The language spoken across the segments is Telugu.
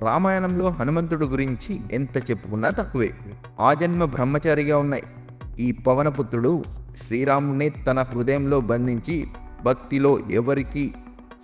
రామాయణంలో హనుమంతుడు గురించి ఎంత చెప్పుకున్నా తక్కువే. ఆజన్మ బ్రహ్మచారిగా ఉన్నాయి. ఈ పవనపుత్రుడు శ్రీరాముని తన హృదయంలో బంధించి భక్తిలో ఎవరికి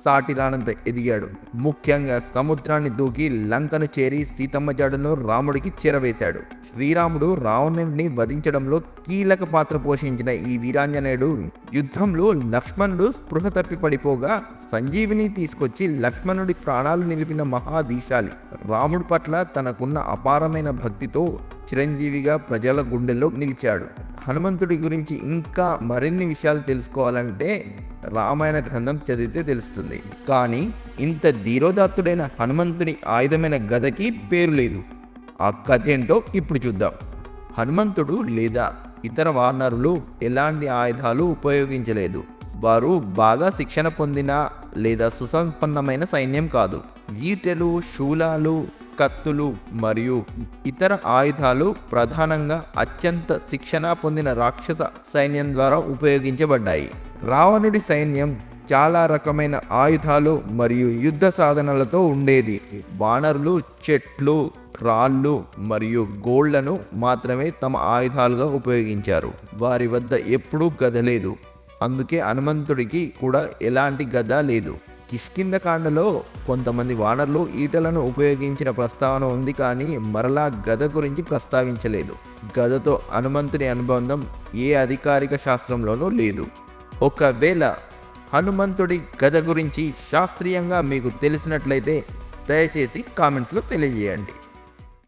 సాటిరానంత ఎదిగాడు. ముఖ్యంగా సముద్రాన్ని దూకి లంకను చేరి సీతమ్మ జాడను రాముడికి చేరవేశాడు. శ్రీరాముడు రావణుడిని వధించడంలో కీలక పాత్ర పోషించిన ఈ వీరాంజనేయుడు యుద్ధంలో లక్ష్మణుడు స్పృహ తప్పి పడిపోగా సంజీవిని తీసుకొచ్చి లక్ష్మణుడి ప్రాణాలు నిలిపిన మహాదీశాలి. రాముడి పట్ల తనకున్న అపారమైన భక్తితో చిరంజీవిగా ప్రజల గుండెల్లో నిలిచాడు. హనుమంతుడి గురించి ఇంకా మరిన్ని విషయాలు తెలుసుకోవాలంటే రామాయణ గ్రంథం చదివితే తెలుస్తుంది. కానీ ఇంత ధీరోదాత్తుడైన హనుమంతుని ఆయుధమైన గదకి పేరు లేదు. ఆ కథ ఏంటో ఇప్పుడు చూద్దాం. హనుమంతుడు లేదా ఇతర వానరులు ఎలాంటి ఆయుధాలు ఉపయోగించలేదు. వారు బాగా శిక్షణ పొందిన లేదా సుసంపన్నమైన సైన్యం కాదు. ఈటెలు శూలాలు కత్తులు మరియు ఇతర ఆయుధాలు ప్రధానంగా అత్యంత శిక్షణ పొందిన రాక్షస సైన్యం ద్వారా ఉపయోగించబడ్డాయి. రావణుడి సైన్యం చాలా రకమైన ఆయుధాలు మరియు యుద్ధ సాధనలతో ఉండేది. వానరులు చెట్లు రాళ్ళు మరియు గోళ్ళను మాత్రమే తమ ఆయుధాలుగా ఉపయోగించారు. వారి వద్ద ఎప్పుడూ గద లేదు. అందుకే హనుమంతుడికి కూడా ఎలాంటి గద లేదు. కిష్కిందకాండలో కొంతమంది వానరులు ఈటలను ఉపయోగించిన ప్రస్తావన ఉంది కానీ మరలా గద గురించి ప్రస్తావించలేదు. గదతో హనుమంతుని అనుబంధం ఏ అధికారిక శాస్త్రంలోనూ లేదు. ఒకవేళ హనుమంతుడి గద గురించి శాస్త్రీయంగా మీకు తెలిసినట్లయితే దయచేసి కామెంట్స్లో తెలియజేయండి.